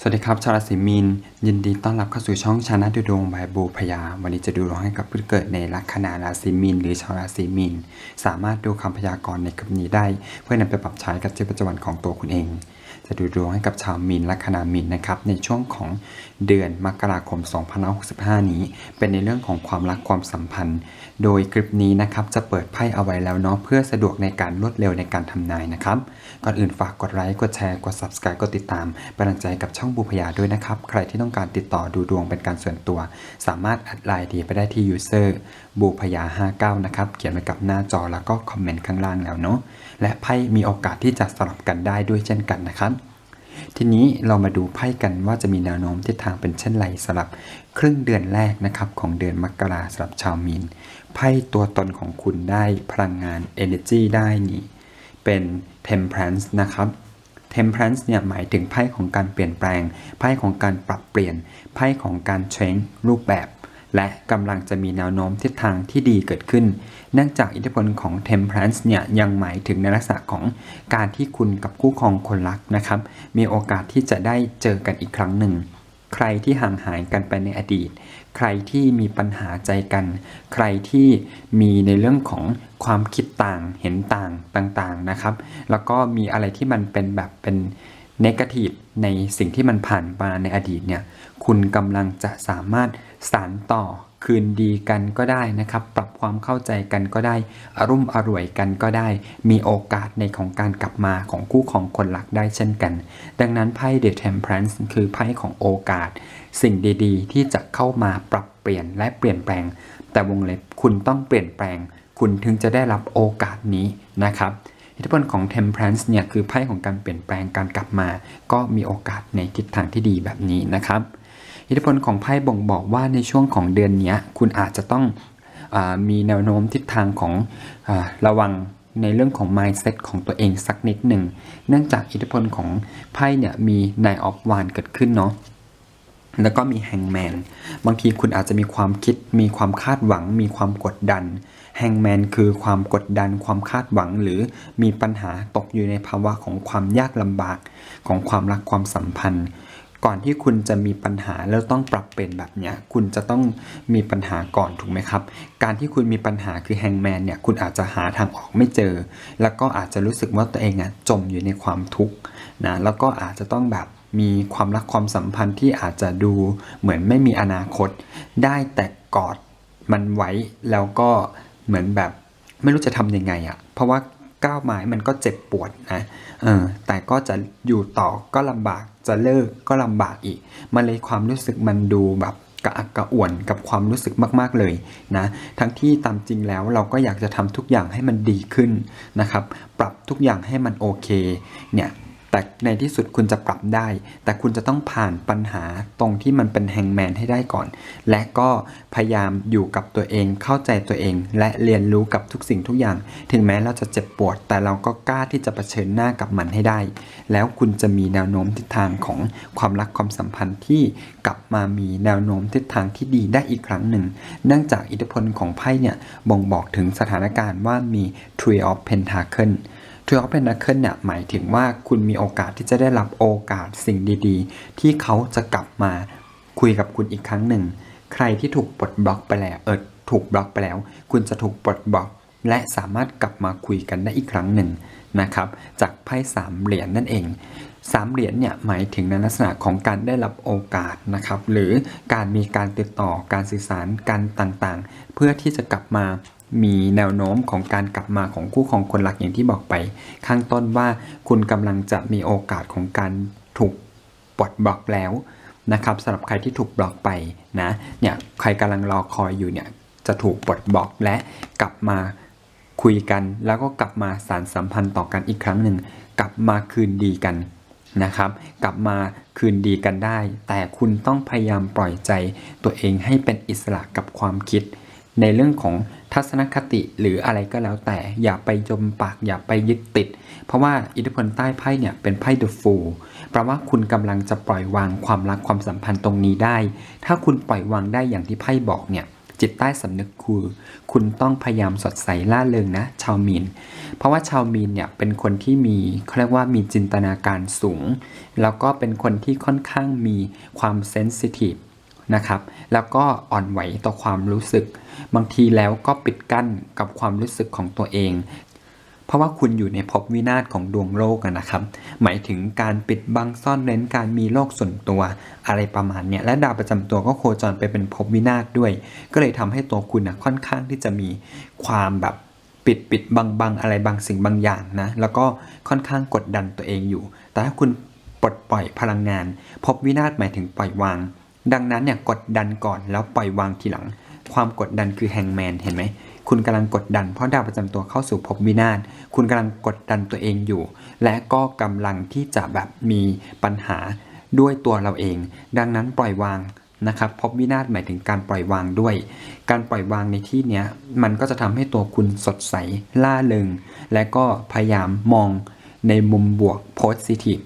สวัสดีครับชาวราศีมีน ยินดีต้อนรับเข้าสู่ช่องชานะดูดวงบายบูพยา วันนี้จะดูดวงให้กับผู้เกิดในลัคนาราศีมีน หรือชาวราศีมีน สามารถดูคำพยากรณ์ในคลิปนี้ได้ เพื่อนำไปปรับใช้กับชีวิตประจำวันของตัวคุณเอง จะดูดวงให้กับชาวมีนลัคนามีนนะครับในช่วงของเดือนมกราคม 2565 นี้ เป็นในเรื่องของความรักความสัมพันธ์ โดยคลิปนี้นะครับจะเปิดไพ่เอาไว้แล้วเนาะเพื่อสะดวกในการรวดเร็วในการทำนายนะครับ ก่อนอื่นฝากกดไลค์กดแชร์กด subscribe กดติดตามเป็นกำลังใจกับช่องบูพยาด้วยนะครับ ใครที่ต้องการติดต่อดูดวงเป็นการส่วนตัว สามารถแอดไลน์ดีไปได้ที่ user บูพยา 59 นะครับ เขียนไว้กับหน้าจอแล้วก็คอมเมนต์ข้างล่างแล้วเนาะและไพ่มีโอกาสที่จะสลับกันได้ด้วยเช่นกันนะครับ ทีนี้เรามาดูไพ่กันว่าจะมีแนวโน้มทิศทางเป็นเช่นไรสำหรับครึ่งเดือนแรกนะครับของเดือนมกราสำหรับชาวมีนไพ่ตัวตนของคุณได้พลังงาน energy ได้นี่เป็น temperance นะครับ temperance เนี่ยหมายถึงไพ่ของการเปลี่ยนแปลง ไพ่ของการปรับเปลี่ยน ไพ่ของการ change รูปแบบ และกำลังจะมีแนวโน้มทิศทางที่ดีเกิดขึ้น เนื่องจากอิทธิพลของ temperance เนี่ยยังหมายถึงในลักษณะของการที่คุณกับคู่ครองคนรักนะครับ มีโอกาสที่จะได้เจอกันอีกครั้งหนึ่ง ใครที่ห่างหายกันไปในอดีต ใครที่มีปัญหาใจกัน ใครที่มีในเรื่องของความคิดต่างเห็นต่างต่างๆนะครับ แล้วก็มีอะไรที่มันเป็นแบบเป็น เนกาทีฟในสิ่งที่มันผ่านมาในอดีตเนี่ย คุณกำลังจะสามารถสานต่อคืนดีกันก็ได้นะครับ ปรับความเข้าใจกันก็ได้ อารมณ์อร่วยกันก็ได้ มีโอกาสในของการกลับมาของคู่ของคนรักได้เช่นกัน ดังนั้นไพ่ The Temperance คือไพ่ของโอกาส สิ่งดีๆ ที่จะเข้ามาปรับเปลี่ยนและเปลี่ยนแปลง แต่วงเล็บคุณต้องเปลี่ยนแปลง คุณถึงจะได้รับโอกาสนี้นะครับ อิทธิพลของ Temperance เนี่ยคือไพ่ของการเปลี่ยนแปลงการกลับมา ก็มีโอกาสในทิศทางที่ดีแบบนี้นะครับ อิทธิพลของไพ่บ่งบอกว่าในช่วงของเดือนนี้คุณอาจจะต้องอมีแนวโน้มทิศทางของอระวังในเรื่องของ mindset ของตัวเองสักนิดหนึ่ง เนื่องจากอิทธิพลของไพ่เนี่ยมี Nine of Wands เกิดขึ้นเนาะแล้วก็มีแฮงแมน บางทีคุณอาจจะมีความคิด มีความคาดหวัง มีความกดดัน แฮงแมนคือความกดดันความคาดหวัง หรือมีปัญหาตกอยู่ในภาวะของความยากลำบากของความรักความสัมพันธ์ ก่อนที่คุณจะมีปัญหาแล้วต้องปรับเปลี่ยนแบบเนี้ยคุณจะต้องมีปัญหาก่อนถูกไหมครับ การที่คุณมีปัญหาคือแฮงแมนเนี่ยคุณอาจจะหาทางออกไม่เจอ แล้วก็อาจจะรู้สึกว่าตัวเองอะจมอยู่ในความทุกข์นะแล้วก็อาจจะต้องแบบมีความรักความสัมพันธ์ที่อาจจะดูเหมือนไม่มีอนาคต ได้แต่กอดมันไว้แล้วก็ เหมือนแบบไม่รู้จะทำยังไงอะ่ะ เพราะว่าก้าวไม้มันก็เจ็บปวดนะเออแต่ก็จะอยู่ต่อก็ลำบากจะเลิกก็ลำบากอีกมันเลยความรู้สึกมันดูแบบกระอักกระอ่วนกับความรู้สึกมาก ๆ เลยนะ ทั้งที่ตามจริงแล้วเราก็อยากจะทำทุกอย่างให้มันดีขึ้นนะครับ ปรับทุกอย่างให้มันโอเค เนี่ย แต่ในที่สุดคุณจะปรับได้ แต่คุณจะต้องผ่านปัญหาตรงที่มันเป็นแฮงแมนให้ได้ก่อน และก็พยายามอยู่กับตัวเอง เข้าใจตัวเอง และเรียนรู้กับทุกสิ่งทุกอย่าง ถึงแม้เราจะเจ็บปวด แต่เราก็กล้าที่จะเผชิญหน้ากับมันให้ได้ แล้วคุณจะมีแนวโน้มทิศทางของความรักความสัมพันธ์ที่กลับมามีแนวโน้มทิศทางที่ดีได้อีกครั้งหนึ่ง เนื่องจากอิทธิพลของไพ่เนี่ยบ่งบอกถึงสถานการณ์ว่ามี Tree of Pentacle ทรีออฟเพน a เคิลเนี่ยหมายถึงว่าคุณมีโอกาสที่จะได้รับโอกาสสิ่งดีๆ ที่เขาจะกลับมาคุยกับคุณอีกครั้งหนึ่ง ใครที่ถูกปลดบล็อกไปแล้วเออถูกบล็อกไปแล้ว คุณจะถูกปลดบล็อก และสามารถกลับมาคุยกันได้อีกครั้งหนึ่งนะครับจากไพ่สามเหรียญนั่นเองสามเหรียญเนี่ยหมายถึงในลักษณะของการได้รับโอกาสนะครับ หรือการมีการติดต่อการสื่อสารกันต่างๆ เพื่อที่จะกลับมา มีแนวโน้มของการกลับมาของคู่ของคนรักอย่างที่บอกไป ข้างต้นว่าคุณกำลังจะมีโอกาสของการถูกปลดบล็อกแล้วนะครับสำหรับใครที่ถูกบล็อกไปนะเนี่ยใครกำลังรอคอยอยู่เนี่ยจะถูกปลดบล็อกและกลับมาคุยกัน แล้วก็กลับมาสารสัมพันธ์ต่อกันอีกครั้งหนึ่งกลับมาคืนดีกันนะครับ กลับมาคืนดีกันได้ แต่คุณต้องพยายามปล่อยใจตัวเองให้เป็นอิสระกับความคิด ในเรื่องของ ทัศนคติหรืออะไรก็แล้วแต่อย่าไปจมปากอย่าไปยึดติด เพราะว่าอิทธิพลใต้ไพ่เนี่ยเป็นไพ่ The Fool แปลว่าคุณกำลังจะปล่อยวางความรักความสัมพันธ์ตรงนี้ได้ ถ้าคุณปล่อยวางได้อย่างที่ไพ่บอกเนี่ยจิตใต้สำนึกคือคุณต้องพยายามสดใสล่าเริงนะ ชาวมีน เพราะว่าชาวมีนเนี่ยเป็นคนที่มีเขาเรียกว่ามีจินตนาการสูง แล้วก็เป็นคนที่ค่อนข้างมีความเซนซิทีฟ นะครับ แล้วก็อ่อนไหวต่อความรู้สึก บางทีแล้วก็ปิดกั้นกับความรู้สึกของตัวเอง เพราะว่าคุณอยู่ในภพวินาศของดวงโลกนะครับ หมายถึงการปิดบังซ่อนเร้นการมีโลกส่วนตัวอะไรประมาณเนี้ยและดาวประจำตัวก็โคจรไปเป็นภพวินาศด้วย ก็เลยทำให้ตัวคุณนะค่อนข้างที่จะมีความแบบปิดปิดบังบังอะไรบางสิ่งบางอย่างนะ แล้วก็ค่อนข้างกดดันตัวเองอยู่ แต่ถ้าคุณปลดปล่อยพลังงานภพวินาศหมายถึงปล่อยวาง ดังนั้นเนี่ยกดดันก่อนแล้วปล่อยวางทีหลัง ความกดดันคือแฮงแมนเห็นไหมคุณกำลังกดดันเพราะดาวประจำตัวเข้าสู่ภพวินาศคุณกำลังกดดันตัวเองอยู่ และก็กำลังที่จะแบบมีปัญหาด้วยตัวเราเอง ดังนั้นปล่อยวางนะครับภพวินาศหมายถึงการปล่อยวางด้วย การปล่อยวางในที่เนี้ยมันก็จะทำให้ตัวคุณสดใสล่าเริงและก็พยายามมองในมุมบวกโพสิทีฟ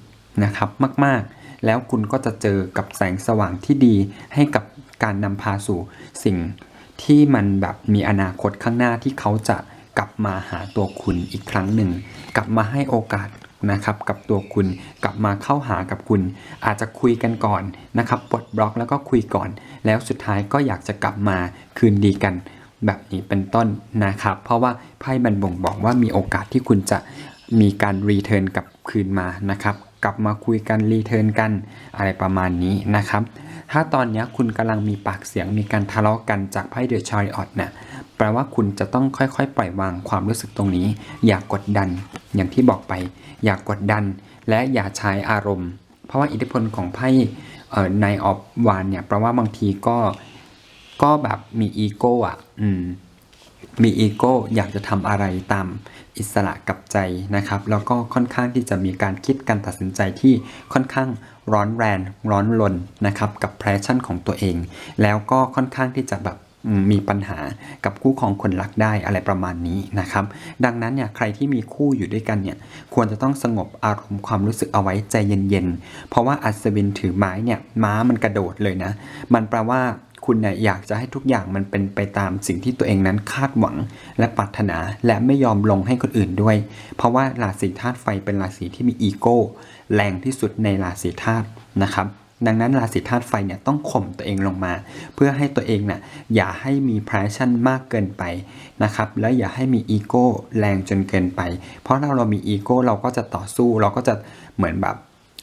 นะครับมาก ๆ แล้วคุณก็จะเจอกับแสงสว่างที่ดีให้กับการนำพาสู่สิ่งที่มันแบบมีอนาคตข้างหน้าที่เขาจะกลับมาหาตัวคุณอีกครั้งหนึ่ง กลับมาให้โอกาสนะครับกับตัวคุณกลับมาเข้าหากับคุณ อาจจะคุยกันก่อนนะครับปลดบล็อกแล้วก็คุยก่อน แล้วสุดท้ายก็อยากจะกลับมาคืนดีกัน แบบนี้เป็นต้นนะครับ เพราะว่าไพ่มันบ่งบอกว่ามีโอกาสที่คุณจะมีการรีเทิร์นกลับคืนมานะครับ กลับมาคุยกันรีเทิร์นกันอะไรประมาณนี้นะครับ ถ้าตอนนี้คุณกำลังมีปากเสียงมีการทะเลาะกันจากไพ่เดอะชาริออตเนี่ยแปลว่าคุณจะต้องค่อยๆ ปล่อยวางความรู้สึกตรงนี้ อย่ากกดดัน อย่างที่บอกไป อย่ากกดดัน และอย่าใช้อารมณ์ เพราะว่าอิทธิพลของไพ่ในออฟวานเนี่ยแปลว่าบางทีก็ก็แบบมีอีโก้อะ อืม มีอีโก้อยากจะทำอะไรตามอิสระกับใจนะครับ แล้วก็ค่อนข้างที่จะมีการคิดการตัดสินใจที่ค่อนข้างร้อนแรงร้อนรนนะครับกับแพชชั่นของตัวเอง แล้วก็ค่อนข้างที่จะแบบมมีปัญหากับคู่ของคนรักได้อะไรประมาณนี้นะครับ ดังนั้นเนี่ยใครที่มีคู่อยู่ด้วยกันเนี่ยควรจะต้องสงบอารมณ์ความรู้สึกเอาไว้ใจเย็นๆ เพราะว่าอัศวินถือไม้เนี่ยม้ามันกระโดดเลยนะ มันแปลว่า คุณเนี่ยอยากจะให้ทุกอย่างมันเป็นไปตามสิ่งที่ตัวเองนั้นคาดหวังและปรารถนาและไม่ยอมลงให้คนอื่นด้วย เพราะว่าราศีธาตุไฟเป็นราศีที่มีอีโก้แรงที่สุดในราศีธาตุนะครับดังนั้นราศีธาตุไฟเนี่ยต้องข่มตัวเองลงมา เพื่อให้ตัวเองน่ะอย่าให้มี passion มากเกินไปนะครับและอย่าให้มีอีโก้แรงจนเกินไป เพราะถ้าเรามีอีโก้เราก็จะต่อสู้เราก็จะเหมือนแบบ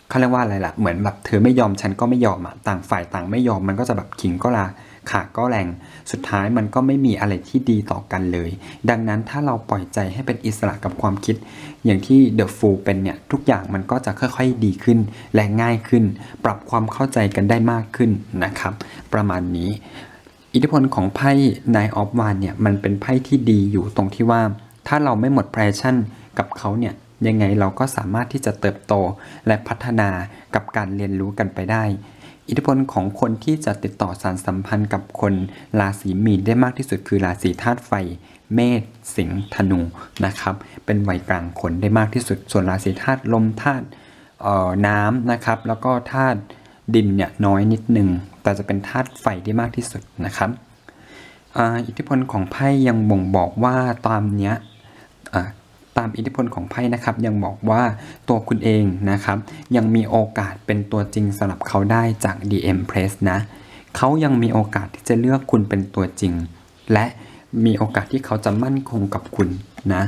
เขาเรียกว่าอะไรล่ะ เหมือนแบบเธอไม่ยอมฉันก็ไม่ยอมอะต่างฝ่ายต่างไม่ยอมมันก็จะแบบขิงก็ลาขาก็แรง สุดท้ายมันก็ไม่มีอะไรที่ดีต่อกันเลย ดังนั้นถ้าเราปล่อยใจให้เป็นอิสระกับความคิด อย่างที่เดอะฟูเป็นเนี่ย ทุกอย่างมันก็จะค่อยๆดีขึ้น และง่ายขึ้น ปรับความเข้าใจกันได้มากขึ้นนะครับ ประมาณนี้ อิทธิพลของไพ่ Nine of Wands เนี่ย มันเป็นไพ่ที่ดีอยู่ตรงที่ว่า ถ้าเราไม่หมด passion กับเขาเนี่ย ยังไงเราก็สามารถที่จะเติบโตและพัฒนากับการเรียนรู้กันไปได้ อิทธิพลของคนที่จะติดต่อสารสัมพันธ์กับคนราศีมีนได้มากที่สุดคือราศีธาตุไฟ เมษสิงห์ธนูนะครับ เป็นวัยกลางคนได้มากที่สุด ส่วนราศีธาตุลมธาตุน้ำนะครับ แล้วก็ธาตุดินเนี่ยน้อยนิดหนึ่งแต่จะเป็นธาตุไฟได้มากที่สุดนะครับอ,อิทธิพลของไพ่ยังบ่งบอกว่าตามเนี้ย ตามอิทธิพลของไพ่นะครับ ยังบอกว่าตัวคุณเองนะครับ ยังมีโอกาสเป็นตัวจริงสำหรับเขาได้จาก DM Press นะเขายังมีโอกาสที่จะเลือกคุณเป็นตัวจริง และมีโอกาสที่เขาจะมั่นคงกับคุณนะ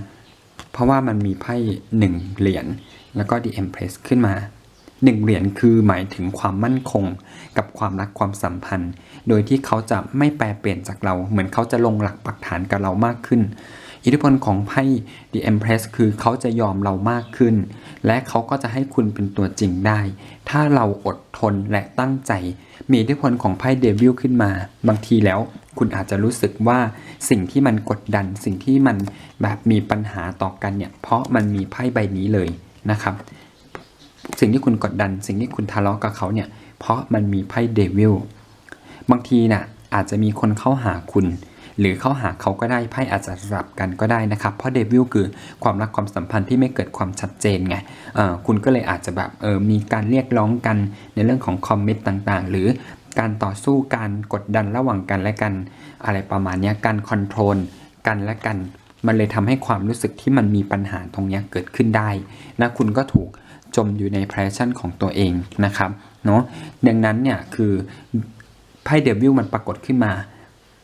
เพราะว่ามันมีไพ่หนึ่งเหรียญแล้วก็ DM Press ขึ้นมาหนึ่งเหรียญคือหมายถึงความมั่นคงกับความรักความสัมพันธ์ โดยที่เขาจะไม่แปรเปลี่ยนจากเรา เหมือนเขาจะลงหลักปักฐานกับเรามากขึ้น อิทธิพลของไพ่ The Empress คือเขาจะยอมเรามากขึ้น และเขาก็จะให้คุณเป็นตัวจริงได้ ถ้าเราอดทนและตั้งใจ มีอิทธิพลของไพ่เดวิลขึ้นมา บางทีแล้วคุณอาจจะรู้สึกว่าสิ่งที่มันกดดัน สิ่งที่มันแบบมีปัญหาต่อกันเนี่ย เพราะมันมีไพ่ใบนี้เลยนะครับ สิ่งที่คุณกดดัน สิ่งที่คุณทะเลาะกับเขาเนี่ย เพราะมันมีไพ่เดวิล บางทีน่ะอาจจะมีคนเข้าหาคุณ หรือเข้าหาเขาก็ได้ไพ่อาจจะสลับกันก็ได้นะครับ เพราะเดวิลคือความรักความสัมพันธ์ที่ไม่เกิดความชัดเจนไงคุณก็เลยอาจจะแบบเออมีการเรียกร้องกันในเรื่องของคอมมิตต่างๆ หรือการต่อสู้การกดดันระหว่างกันและกัน อะไรประมาณนี้การคอนโทรลกันและกัน มันเลยทำให้ความรู้สึกที่มันมีปัญหาตรงนี้เกิดขึ้นได้นะคุณก็ถูกจมอยู่ในแพชชั่นของตัวเองนะครับเนาะดังนั้นเนี่ยคือไพ่เดวิลมันปรากฏขึ้นมา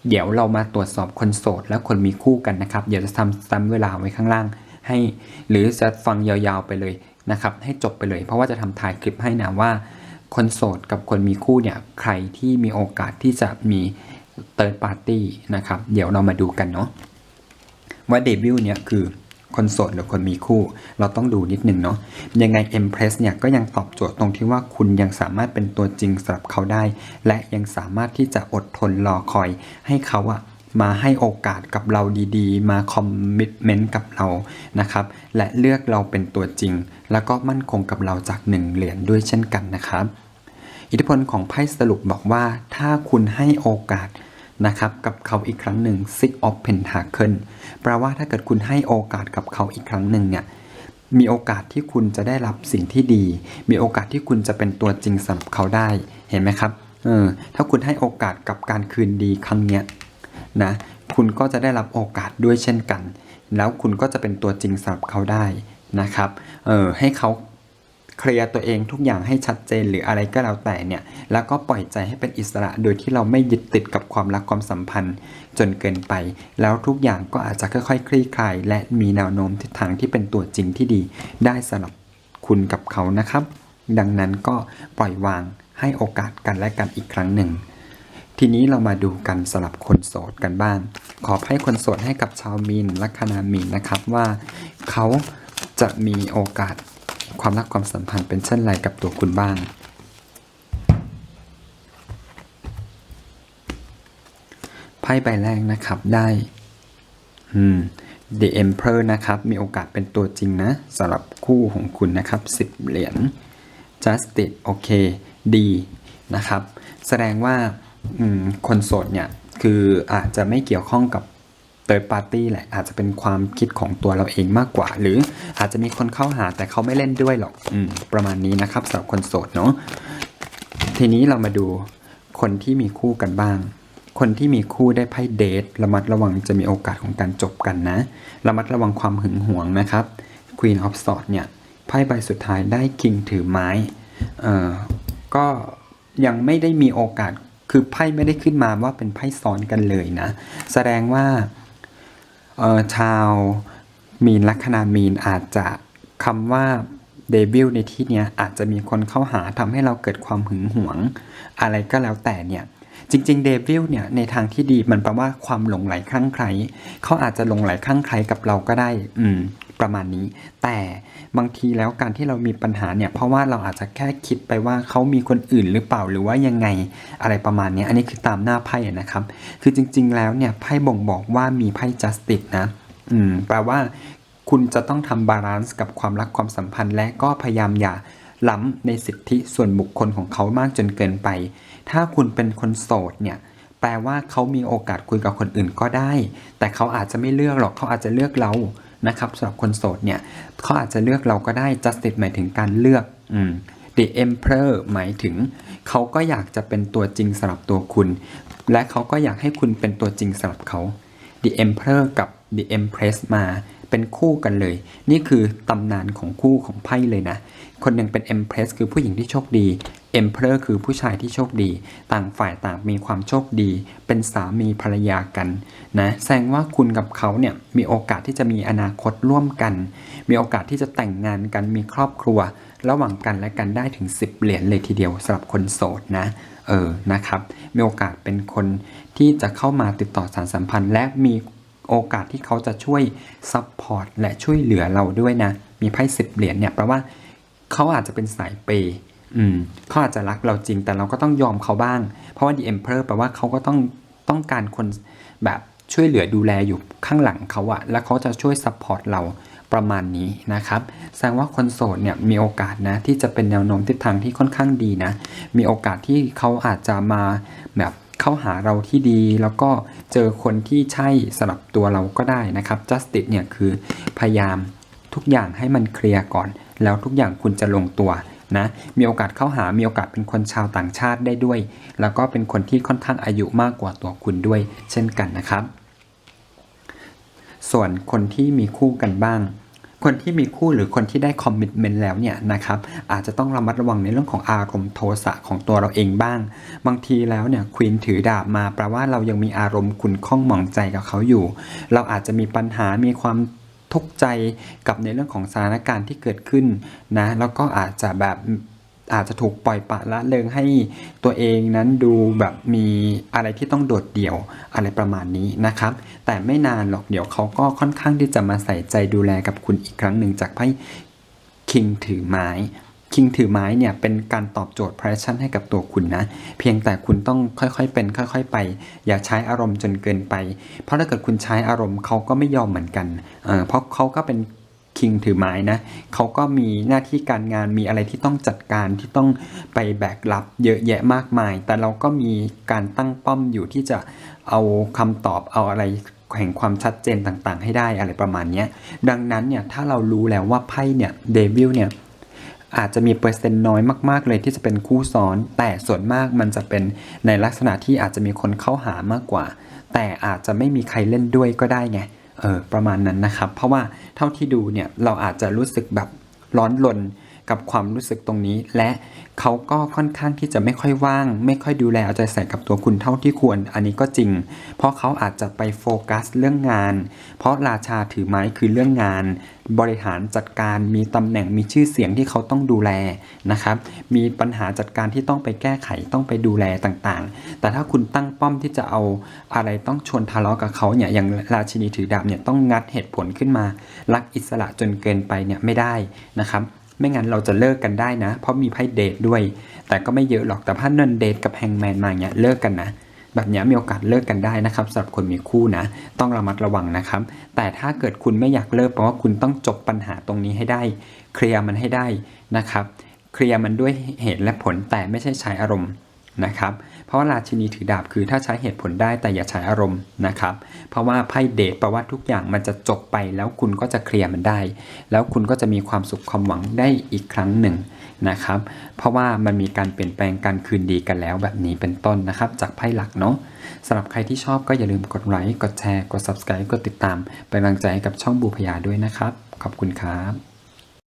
เดี๋ยวเรามาตรวจสอบคนโสดและคนมีคู่กันนะครับ เดี๋ยวจะทำซ้ำเวลาไว้ข้างล่างให้ หรือจะฟังยาวๆไปเลยนะครับ ให้จบไปเลย เพราะว่าจะทำถ่ายคลิปให้นะว่า คนโสดกับคนมีคู่เนี่ยใครที่มีโอกาสที่จะมีเติร์ดปาร์ตี้นะครับ เดี๋ยวเรามาดูกันเนาะว่าเดบิวต์เนี่ยคือ คนโสดหรือคนมีคู่ เราต้องดูนิดนึงเนาะยังไง Empress เนี่ยก็ยังตอบโจทย์ตรงที่ว่าคุณยังสามารถเป็นตัวจริงสำหรับเขาได้ และยังสามารถที่จะอดทนรอคอยให้เขาอะมาให้โอกาสกับเราดีๆ มาคอมมิตเมนต์กับเรานะครับ และเลือกเราเป็นตัวจริง แล้วก็มั่นคงกับเราจากหนึ่งเหรียญด้วยเช่นกันนะครับ อิทธิพลของไพ่สรุปบอกว่า ถ้าคุณให้โอกาส นะครับกับเขาอีกครั้งหนึ่ง Six of Pentacle แปลว่าถ้าเกิดคุณให้โอกาสกับเขาอีกครั้งหนึ่งเนี่ยมีโอกาสที่คุณจะได้รับสิ่งที่ดี มีโอกาสที่คุณจะเป็นตัวจริงสำหรับเขาได้เห็นไหมครับเออถ้าคุณให้โอกาสกับการคืนดีครั้งเนี้ยนะคุณก็จะได้รับโอกาสด้วยเช่นกัน แล้วคุณก็จะเป็นตัวจริงสำหรับเขาได้นะครับเออให้เขา เคลียร์ตัวเองทุกอย่างให้ชัดเจนหรืออะไรก็แล้วแต่เนี่ย แล้วก็ปล่อยใจให้เป็นอิสระโดยที่เราไม่ยึดติดกับความรักความสัมพันธ์ จนเกินไป แล้วทุกอย่างก็อาจจะค่อยๆคลี่คลาย และมีแนวโน้มทิศทางที่เป็นตัวจริงที่ดี ได้สำหรับคุณกับเขานะครับ ดังนั้นก็ปล่อยวางให้โอกาสกันและกันอีกครั้งหนึ่ง ทีนี้เรามาดูกันสำหรับคนโสดกันบ้าง ขอให้คนโสดให้กับชาวมีนลัคนามีนนะครับว่าเขาจะมีโอกาส ความรักความสัมพันธ์เป็นเช่นไรกับตัวคุณบ้าง ไพ่ใบแรกนะครับได้อืม The Emperor นะครับ มีโอกาสเป็นตัวจริงนะสำหรับคู่ของคุณนะครับ 10 เหรียญ Justice โอเค ดีนะครับ แสดงว่าคนโสดเนี่ย คืออาจจะไม่เกี่ยวข้องกับ third party แหละอาจจะเป็นความคิดของตัวเราเองมากกว่า หรืออาจจะมีคนเข้าหาแต่เขาไม่เล่นด้วยหรอกอืมประมาณนี้นะครับสำหรับคนโสดเนาะทีนี้เรามาดูคนที่มีคู่กันบ้าง คนที่มีคู่ได้ไพ่เดทระมัดระวังจะมีโอกาสของการจบกันนะ ระมัดระวังความหึงหวงนะครับ Queen of Swords เนี่ยไพ่ใบสุดท้ายได้ King ถือไม้เอ่อก็ยังไม่ได้มีโอกาสคือไพ่ไม่ได้ขึ้นมาว่าเป็นไพ่ซ้อนกันเลยนะ แสดงว่า ชาวมีนลัคนามีนอาจจะคำว่าเดบิวในที่เนี้ยอาจจะมีคนเข้าหาทำให้เราเกิดความหึงหวง อะไรก็แล้วแต่เนี่ยจริงๆเดวิลเนี่ยในทางที่ดีมันแปลว่าความหลงไหลคลั่งไคล้เขาอาจจะหลงไหลคลั่งไคล้กับเราก็ได้ อืม ประมาณนี้ แต่บางทีแล้วการที่เรามีปัญหาเนี่ย เพราะว่าเราอาจจะแค่คิดไปว่าเขามีคนอื่นหรือเปล่าหรือว่ายังไงอะไรประมาณนี้อันนี้คือตามหน้าไพ่นะครับ คือจริง ๆ แล้วเนี่ยไพ่บ่งบอกว่ามีไพ่ justice นะ อืมแปลว่าคุณจะต้องทำบาลานซ์กับความรักความสัมพันธ์ และก็พยายามอย่าล้ำในสิทธิส่วนบุคคลของเขามากจนเกินไป ถ้าคุณเป็นคนโสดเนี่ยแปลว่าเขามีโอกาสคุยกับคนอื่นก็ได้ แต่เขาอาจจะไม่เลือกหรอกเขาอาจจะเลือกเรา นะครับสำหรับคนโสดเนี่ยเขาอาจจะเลือกเราก็ได้ justice หมายถึงการเลือกอืม the emperor หมายถึง เขาก็อยากจะเป็นตัวจริงสำหรับตัวคุณ และเขาก็อยากให้คุณเป็นตัวจริงสำหรับเขา The Emperor กับ The Empress มาเป็นคู่กันเลย นี่คือตำนานของคู่ของไพ่เลยนะ คนหนึ่งเป็น Empress คือผู้หญิงที่โชคดี Emperor คือผู้ชายที่โชคดี ต่างฝ่ายต่างมีความโชคดี เป็นสามีภรรยากันนะแสดงว่าคุณกับเขาเนี่ยมีโอกาสที่จะมีอนาคตร่วมกัน มีโอกาสที่จะแต่งงานกันมีครอบครัว ระหว่างกันและกันได้ถึง 10 เหรียญเลยทีเดียวสำหรับคนโสดนะเออนะครับมีโอกาสเป็นคนที่จะเข้ามาติดต่อสารสัมพันธ์ และมีโอกาสที่เขาจะช่วยซัพพอร์ตและช่วยเหลือเราด้วยนะมีไพ่สิบเหรียญเนี่ยแปลว่าเขาอาจจะเป็นสายเปย์ อืมเขาอาจจะรักเราจริงแต่เราก็ต้องยอมเขาบ้าง เพราะว่า The Emperor แปลว่าเขาก็ต้องต้องการคนแบบช่วยเหลือดูแลอยู่ข้างหลังเขาอะแล้วเขาจะช่วยซัพพอร์ตเราประมาณนี้นะครับ แสดงว่าคนโสดเนี่ยมีโอกาสนะที่จะเป็นแนวโน้มทิศทางที่ค่อนข้างดีนะ มีโอกาสที่เขาอาจจะมาแบบเข้าหาเราที่ดี แล้วก็เจอคนที่ใช่สำหรับตัวเราก็ได้นะครับ justice เนี่ยคือพยายามทุกอย่างให้มันเคลียร์ก่อน แล้วทุกอย่างคุณจะลงตัว นะมีโอกาสเข้าหามีโอกาสเป็นคนชาวต่างชาติได้ด้วย แล้วก็เป็นคนที่ค่อนข้างอายุมากกว่าตัวคุณด้วย เช่นกันนะครับ ส่วนคนที่มีคู่กันบ้างคนที่มีคู่หรือคนที่ได้คอมมิ t เมนต์แล้วเนี่ยนะครับอาจจะต้องระมัดระวังในเรื่องของอารมณ์โทสะของตัวเราเองบ้าง บางทีแล้วเนี่ยควีนถือดาบมาแปลว่าเรายังมีอารมณ์ขุ่นข้องหมองใจกับเขาอยู่ เราอาจจะมีปัญหามีความ ทุกข์ใจกับในเรื่องของสถานการณ์ที่เกิดขึ้นนะแล้วก็อาจจะแบบอาจจะถูกปล่อยปะละเลยให้ตัวเองนั้นดูแบบมีอะไรที่ต้องโดดเดี่ยวอะไรประมาณนี้นะครับ แต่ไม่นานหรอกเดี๋ยวเขาก็ค่อนข้างที่จะมาใส่ใจดูแลกับคุณอีกครั้งหนึ่งจากไพ่คิงถือไม้ คิงถือไม้เนี่ยเป็นการตอบโจทย์ passion ให้กับตัวคุณนะ เพียงแต่คุณต้องค่อยๆเป็น ค่อยๆไป อย่าใช้อารมณ์จนเกินไป เพราะถ้าเกิดคุณใช้อารมณ์เขาก็ไม่ยอมเหมือนกันเเพราะเขาก็เป็นคิงถือไม้นะเขาก็มีหน้าที่การงานมีอะไรที่ต้องจัดการที่ต้องไปแบกรับเยอะแยะมากมาย แต่เราก็มีการตั้งป้อมอยู่ที่จะเอาคำตอบเอาอะไรแห่งความชัดเจนต่างๆ ให้ได้อะไรประมาณนี้ดังนั้นเนี่ยถ้าเรารู้แล้วว่าไพ่เนี่ยเดวิลเนี่ย อาจจะมีเปอร์เซ็นต์น้อยมาก ๆ เลยที่จะเป็นคู่ซ้อน แต่ส่วนมากมันจะเป็นในลักษณะที่อาจจะมีคนเข้าหามากกว่า แต่อาจจะไม่มีใครเล่นด้วยก็ได้ไงเออประมาณนั้นนะครับ เพราะว่าเท่าที่ดูเนี่ยเราอาจจะรู้สึกแบบร้อนรน กับความรู้สึกตรงนี้ และเขาก็ค่อนข้างที่จะไม่ค่อยว่าง ไม่ค่อยดูแลเอาใจใส่กับตัวคุณเท่าที่ควร อันนี้ก็จริง เพราะเขาอาจจะไปโฟกัสเรื่องงาน เพราะราชาถือไม้คือเรื่องงาน บริหารจัดการมีตำแหน่งมีชื่อเสียงที่เขาต้องดูแลนะครับมีปัญหาจัดการที่ต้องไปแก้ไขต้องไปดูแลต่างๆ แต่ถ้าคุณตั้งป้อมที่จะเอาอะไรต้องชวนทะเลาะกับเขาเนี่ยอย่างราชินีถือดาบเนี่ยต้องงัดเหตุผลขึ้นมารักอิสระจนเกินไปเนี่ยไม่ได้นะครับ ไม่งั้นเราจะเลิกกันได้นะ เพราะมีไพ่เดทด้วย แต่ก็ไม่เยอะหรอกแต่ถ้านันเดทกับแฮงแมนมาเนี่ยเลิกกันนะแบบเนี้ยมีโอกาสเลิกกันได้นะครับสำหรับคนมีคู่นะ ต้องระมัดระวังนะครับ แต่ถ้าเกิดคุณไม่อยากเลิกเพราะว่าคุณต้องจบปัญหาตรงนี้ให้ได้ เคลียร์มันให้ได้นะครับ เคลียร์มันด้วยเหตุและผลแต่ไม่ใช่ใช้อารมณ์นะครับ เพราะว่าราชินีถือดาบคือถ้าใช้เหตุผลได้แต่อย่าใช้อารมณ์นะครับ เพราะว่าไพ่เดทแปลว่าทุกอย่างมันจะจบไปแล้วคุณก็จะเคลียร์มันได้ แล้วคุณก็จะมีความสุขความหวังได้อีกครั้งหนึ่งนะครับ เพราะว่ามันมีการเปลี่ยนแปลงการคืนดีกันแล้วแบบนี้เป็นต้นนะครับ จากไพ่หลักเนาะสำหรับใครที่ชอบก็อย่าลืมกดไลค์กดแชร์กด subscribe กดติดตามเป็นกำลังใจให้กับช่องบูพยาด้วยนะครับ ขอบคุณครับ